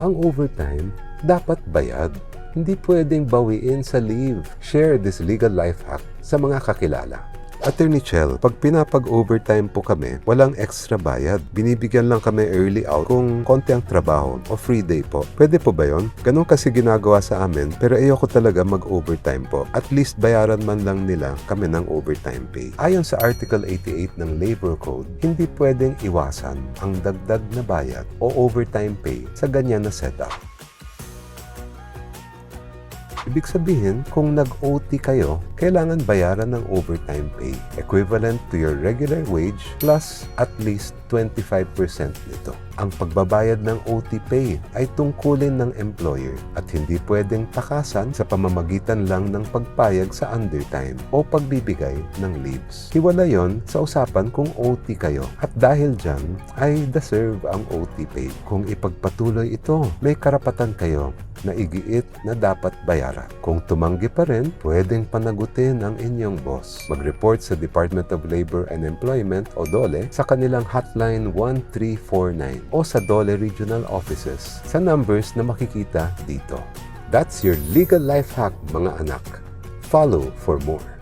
Ang overtime dapat bayad. Hindi pwedeng bawiin sa leave. Share this legal life hack sa mga kakilala. Attorney Chell, pag pinapag-overtime po kami, walang extra bayad. Binibigyan lang kami early out kung konti ang trabaho o free day po. Pwede po ba yon? Ganun kasi ginagawa sa amin, pero ayoko talaga mag-overtime po. At least bayaran man lang nila kami ng overtime pay. Ayon sa Article 88 ng Labor Code, hindi pwedeng iwasan ang dagdag na bayad o overtime pay sa ganyan na setup. Ibig sabihin, kung nag-OT kayo, kailangan bayaran ng overtime pay equivalent to your regular wage plus at least 25% nito. Ang pagbabayad ng OT pay ay tungkulin ng employer at hindi pwedeng takasan sa pamamagitan lang ng pagpayag sa undertime o pagbibigay ng leaves. Hiwala yon sa usapan kung OT kayo at dahil dyan ay deserve ang OT pay. Kung ipagpatuloy ito, may karapatan kayo na igiit na dapat bayaran. Kung tumanggi pa rin, pwedeng panagutin ang inyong boss. Mag-report sa Department of Labor and Employment o DOLE sa kanilang hotline 1349 o sa DOLE regional offices sa numbers na makikita dito. That's your legal life hack mga anak. Follow for more.